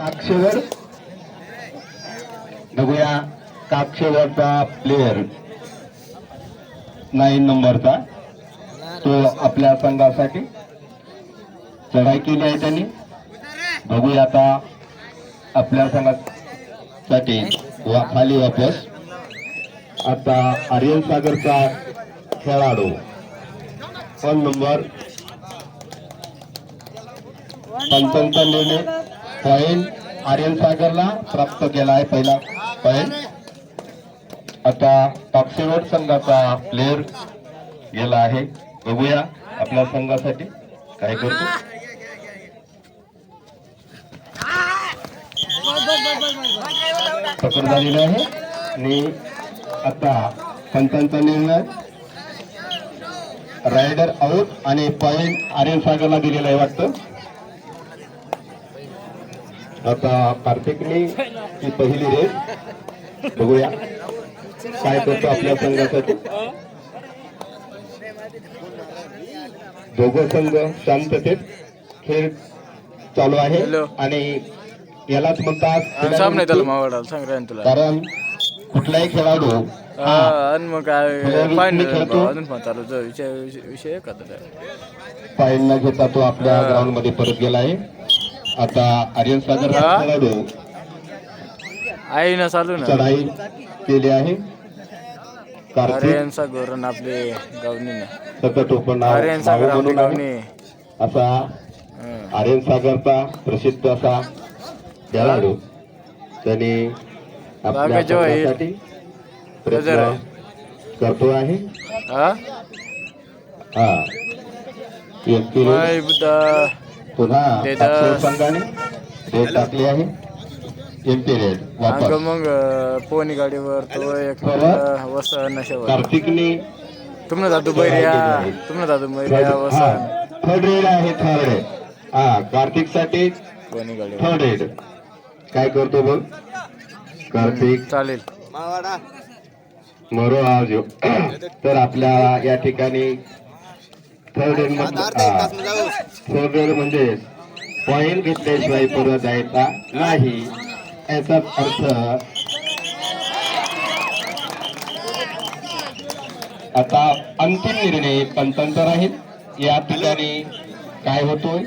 काक्षेवर बघूया काक्षेवरचा player nine नंबरचा तो आपल्या संघासाठी चढाई केली आहे त्यांनी. बघूया आता आपल्या संघासाठी वा- खाली वापस. आता आर्यन सागरचा खेळाडू. वन नंबर पंचांचा निर्णय. पॉईंट आर्यन सागरला प्राप्त केला आहे पहिला पॉईंट आता टॉक्सिवड संघाचा प्लेअर गेला आहे. बघूया आपल्या संघासाठी काय करतो. पकड झालेला आहे. आणि आता पंचांचा निर्णय. रायडर आउट आणि पॉईंट आर्यन सागरला दिलेला आहे वाटतं. आता कार्तिकने ही पहिली रेस. बघूया. काय करतो आपल्या संघासाठी? दोघं संघ शांततेत खेळ चालू आहे. आणि यालाच म्हणतात कारण कुठलाही खेळाडू मग काय विषय न घेता तो आपल्या ग्राउंडमध्ये परत गेला आहे. आता आर्यन सागर? खेळाडू आहे ना चालू ना. चढाई केली आहे. कार्तिक आर्यन सागर आणि आपले गावनी ना. सतत ओपन आर्यन सागर आपले असा. आर्यन सागरचा प्रसिद्ध असा खेळाडू. त्याने आपल्या संघासाठी प्रयत्न. करतो आहे. हा? हा. रेड टाकली आहे. रेड मग पोहणी गाडीवर तो एक. वसन नशेवर. कार्तिकने तुमनं जातो बैरिया तुमनं जातो बैरिया वसन थर्ड रेड आहे थर्ड हा कार्तिकसाठी पोहणी गाडीवर. Third raid. काय करतो बघ. कार्तिक. चालेल. मरो आज. तर आपल्या या ठिकाणी थर्ड रेड म्हणजे पॉइंट घेतल्याशिवाय पुढे जायचा नाही. याचाच अर्थ आता अंतिम निर्णय पंचांचा राहील या ठिकाणी काय होतोय?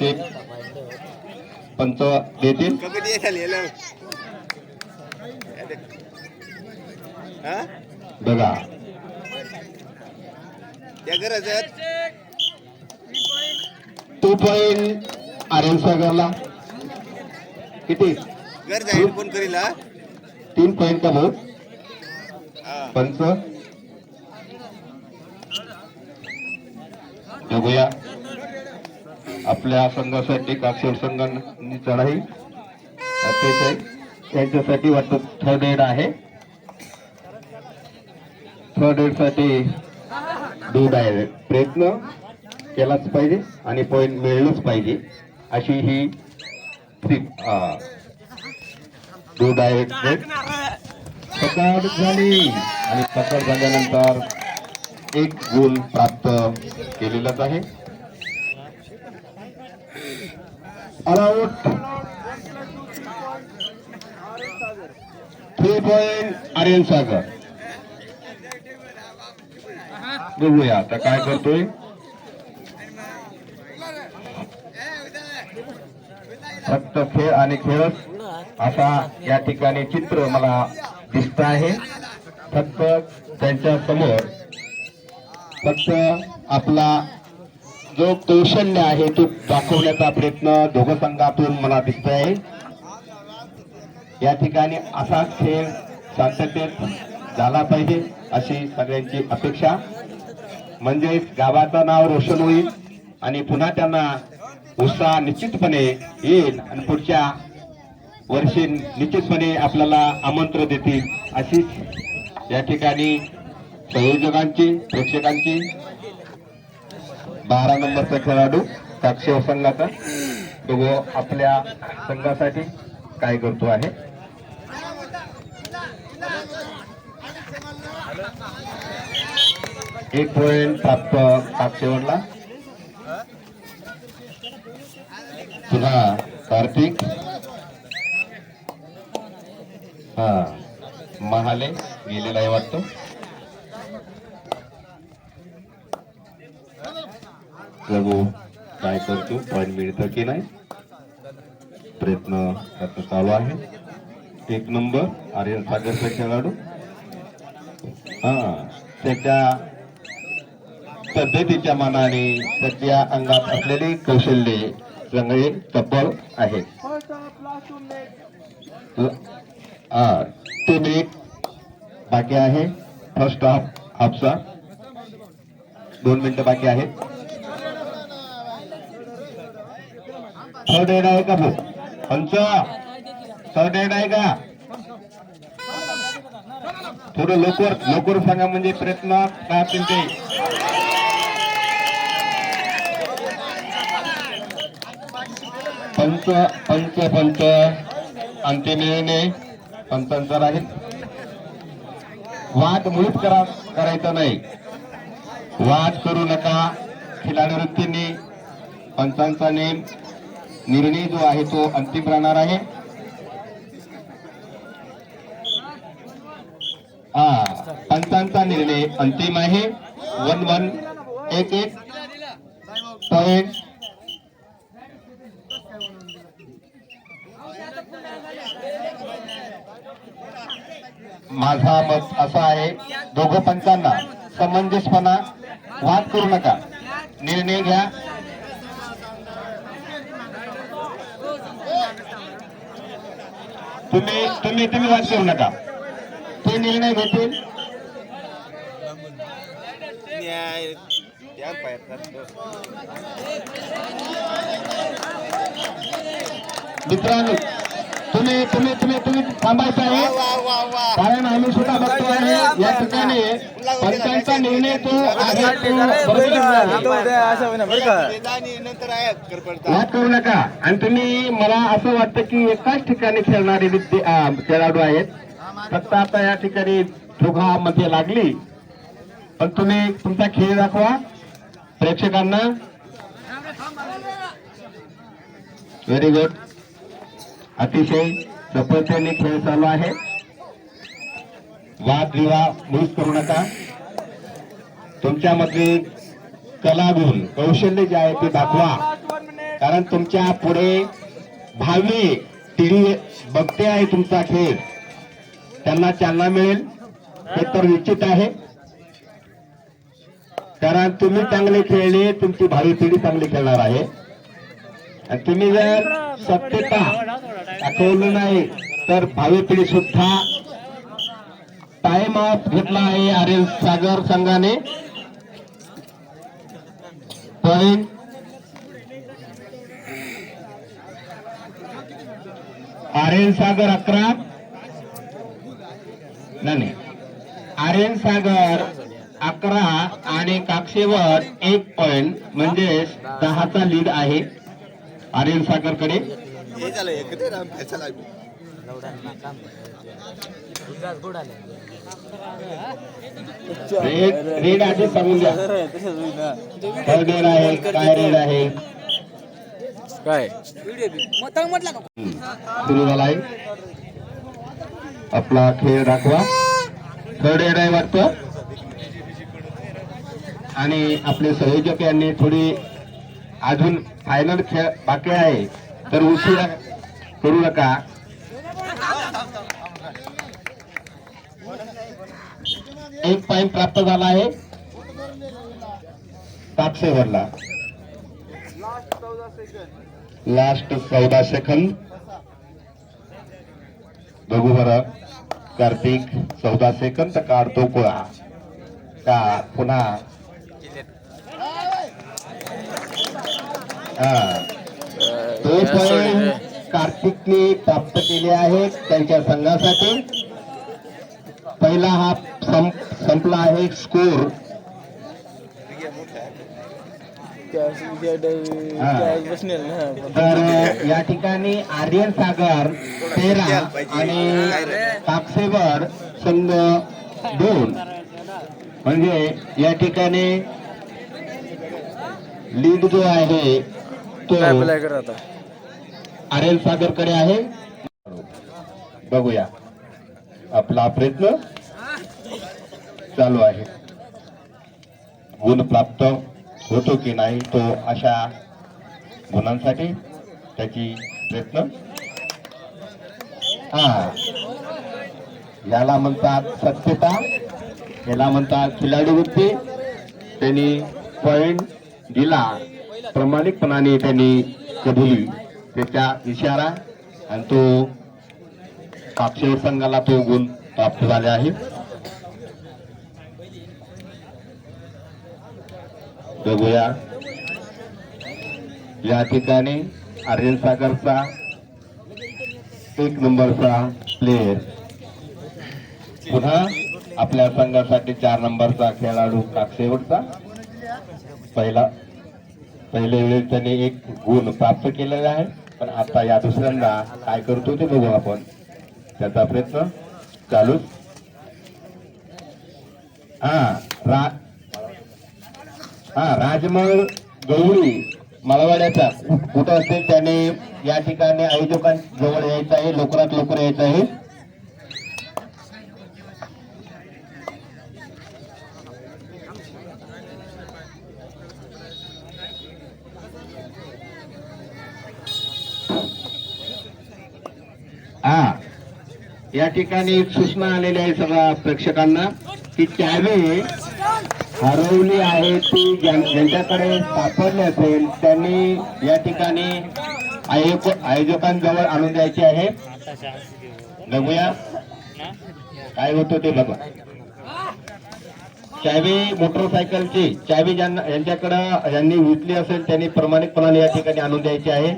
ते पंच देतील. हा? बघा. त्या गरज टू पॉइंट आर्यन सागरला. किती? घर जाईल कोण करील हा? तीन पॉइंट का भाऊ? हा. पंच. बघूया. आपल्या संघासाठी काक्षर संघांनी चढाई. अतिशय त्यांच्यासाठी वाटतं थर्ड एड आहे. थर्ड एडसाठी दूध आहे प्रयत्न. केलाच पाहिजे आणि पॉईंट मिळलंच पाहिजे. अशी ही दूध डायरेक्ट पकड झाली. आणि पकड झाल्यानंतर एक गोल प्राप्त केलेलाच आहे. All out three point Aryan Sagar बघूया आता काय करतोय. फक्त खेळ आणि खेळच असा या ठिकाणी चित्र मला दिसत आहे. फक्त त्यांच्यासमोर फक्त आपला जो कौशल्य आहे तो दाखवण्याचा प्रयत्न दोघं संघातून मला दिसत आहे या ठिकाणी असा खेळ शांततेत झाला पाहिजे अशी सगळ्यांची अपेक्षा. म्हणजे गावाचं नाव रोशन होईल आणि पुन्हा त्यांना उत्साह निश्चितपणे येईल आणि पुढच्या वर्षी निश्चितपणे आपल्याला आमंत्रण देतील अशीच या ठिकाणी संयोजकांची प्रेक्षकांची. बारा नंबरचा खेळाडू साक्षी संघाचा. तो आपल्या संघासाठी काय करतो आहे. एक पॉइंट प्राप्त काक्षेवरला. हा कार्तिक. हा महाले गेलेला आहे वाटतो. प्रभू काय करतो? पण मिळतं की नाही? प्रयत्न त्याचा चालू आहे. एक नंबर आर्यन सागरचा खेळाडू. हा त्याच्या पद्धतीच्या मानाने त्याच्या अंगात असलेले कौशल्ये चांगले तब्बल आहे. ल- हा तीन बाकी आहे. फर्स्ट हाफ हाफचा दोन मिनिटं बाकी आहेत. थर्ड एड आहे का भाऊ? पंच. थर्ड एड आहे का? थोडं लवकर लवकर सांगा म्हणजे प्रयत्न काय असतील ते. पंच पंच पंच अंतिम निर्णय पंचांचा राहील. वाद मुळीच करा करायचा नाही. वाद करू नका खिलाडी वृत्तींनी. पंचांचा नेम निर्णय जो आहे तो अंतिम राहणार आहे. हा पंचांचा निर्णय अंतिम आहे. वन वन एक एक. पॉईंट. माझा मत असा आहे दोघं पंचांना समंजसपणा वाद करू नका. निर्णय घ्या. तुम्ही तुम्ही तुम्ही वाद करू नका. ते निर्णय घेतील मित्रांनो तुम्ही तुम्ही तुम्ही तुम्ही थांबायचं आहे कारण आम्ही सुद्धा बघतो आहे या ठिकाणी पंचांचा निर्णय तो करू नका आणि तुम्ही मला असं वाटतं की एकाच ठिकाणी खेळणारे खेळाडू आहेत फक्त आता या ठिकाणी दोघांमध्ये लागली पण तुम्ही तुमचा खेळ दाखवा प्रेक्षकांना व्हेरी गुड अतिशय चपळतेने खेळ चालू आहे. वाद विवाद मुळीच करू नका. तुमच्यामधले कलागुण कौशल्य जे आहे ते दाखवा. कारण तुमच्यापुढे भावी पिढी बघते आहे तुमचा खेळ. त्यांना चालना मिळेल. हे तर निश्चित आहे. कारण तुम्ही चांगले खेळले तुमची भावी पिढी चांगली खेळणार आहे. आणि तुम्ही जर सत्यता दाखवली नाही तर भावी पिढी सुद्धा टाइम ऑफ घेतला आहे आर्यन सागर संघाने. आर्यन सागर अकरा. नाही आर्यन सागर अकरा आणि काक्षेवर एक पॉइंट म्हणजेच दहाचा लीड आहे. आर्यन सागरकडे रेड रेड आधी सांगून द्या. रेड आहे काय रेड आहे? काय. सुरू झाला आहे आपला खेळ दाखवा थर्ड एड आहे वाटतं. आणि आपले संयोजक यांनी थोडी अजून फायनल खेळ बाकी आहे. तर उशिरा करू नका. एक पॉइंट प्राप्त झाला आहे. कापसेवरला लास्ट चौदा सेकंद बघू बरं. कार्तिक चौदा सेकंद काढतो कोळा का? पुन्हा. तो पॉइंट कार्तिकने प्राप्त केले आहेत त्यांच्या संघासाठी. पहिला हा संप संपला आहे स्कोर. तर या ठिकाणी आर्यन सागर तेरा आणि कापसेवर संघ दोन. म्हणजे या ठिकाणी लीड जो आहे तो आर्यन सागरकडे आहे. बघूया. आपला प्रयत्न चालू आहे. गुण प्राप्त होतो की नाही तो अशा गुणांसाठी त्याची प्रयत्न. हा. याला म्हणतात सत्यता. याला म्हणतात खिलाडी वृत्ती त्यांनी पॉइंट दिला. प्रामाणिकपणाने त्यांनी कबुली. त्याचा इशारा आणि तो कापशेवर संघाला तो गुण प्राप्त झाले आहे. बघूया. या ठिकाणी आर्यन सागरचा एक नंबरचा प्लेयर पुन्हा आपल्या संघासाठी चार नंबरचा खेळाडू काकसेवटचा पहिला पहिल्या वेळेस त्याने एक गुण प्राप्त केलेला आहे पण आता या दुसऱ्यांदा काय करतो ते बघू आपण. त्याचा प्रयत्न चालूच. हा रा हा राजमल गवळी मळवाड्याचा. कुठं असेल त्याने या ठिकाणी आयोजकांजवळ यायचं आहे लवकरात लवकर यायचं आहे हा या ठिकाणी एक सूचना आलेली आहे सगळ्या प्रेक्षकांना की चावी हरवली आहे ती ज्यां- ज्यांच्याकडे सापडली असेल त्यांनी या ठिकाणी आयोजक आयोजकांजवळ आणून द्यायची आहे. बघूया. काय होतं ते बघा. चावी मोटरसायकलची चावी ज्यांना यांच्याकडं यांनी विकली असेल त्यांनी प्रामाणिकपणाने या ठिकाणी आणून द्यायची आहे.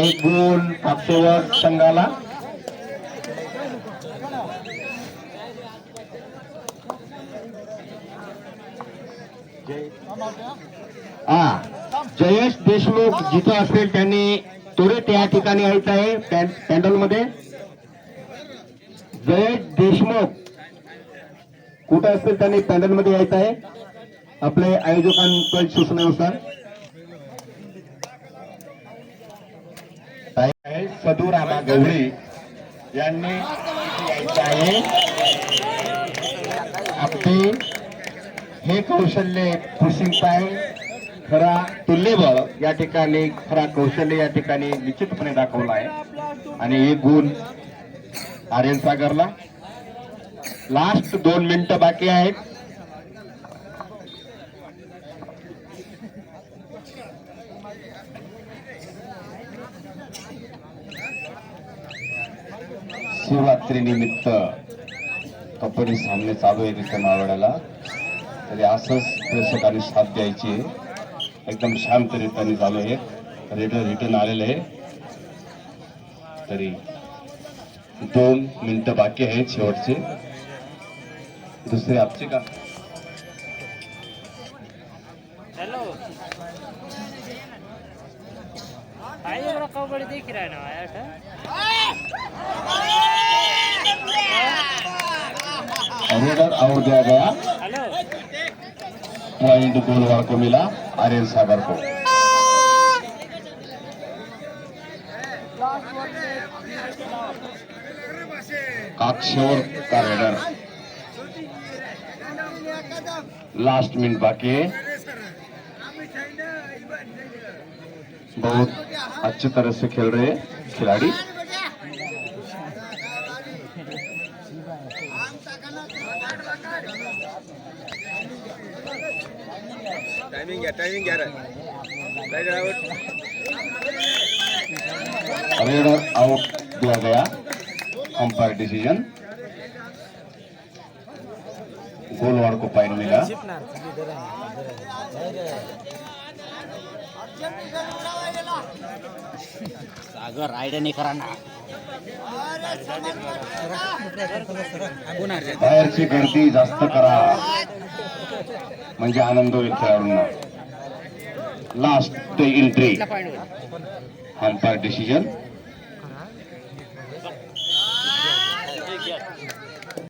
एक गुण कापसेवर संघाला. हा जयेश देशमुख जिथं असेल त्यांनी त्वरित या ठिकाणी यायचं आहे पॅन्डलमध्ये जयेश देशमुख कुठं असेल त्यांनी पॅन्डलमध्ये यायचं आहे? आपले आयोजकांकडे सूचनेनुसार. आहे सदुरामा गवळी यांनी आहे. आपले हे कौशल्य पुशिंग पाय. खरा तुल्यबळ या ठिकाणी खरा कौशल्य या ठिकाणी निश्चितपणे दाखवला आहे. आणि एक गुण आर्यन सागरला. लास्ट दोन मिनिटं बाकी आहेत. शिवरात्री निमित्त कबड्डी सामने चालू आहे तिथे मावळ्याला तरी असंच प्रेक्षकांनी साथ द्यायची. आहे. एकदम शांतरित्याने चालू आहे रिटर्न रिटर्न आलेलं आहे तरी दोन मिनिटं बाकी आहेत शेवटचे. दुसरे आपचे का? हेलो. रेडर आउट दिया गया। पॉइंट गोलवार को मिला आर्यन सागर को। काक्षेवर का रेडर लास्ट मिनट बाकी। बहुत अच्छी तरह से खेल रहे खिलाड़ी। टायमिंग घ्या टायमिंग घ्या रे. रायडर आउट रेडर आउट दिया गया अंपायर डिसीजन गोलवार को पॉइंट मिला सागर आयडिया नहीं करा ना बाहेरची गर्दी जास्त करा म्हणजे आनंद होईल खेळाडूंना लास्ट एंट्री अंपायर डिसिजन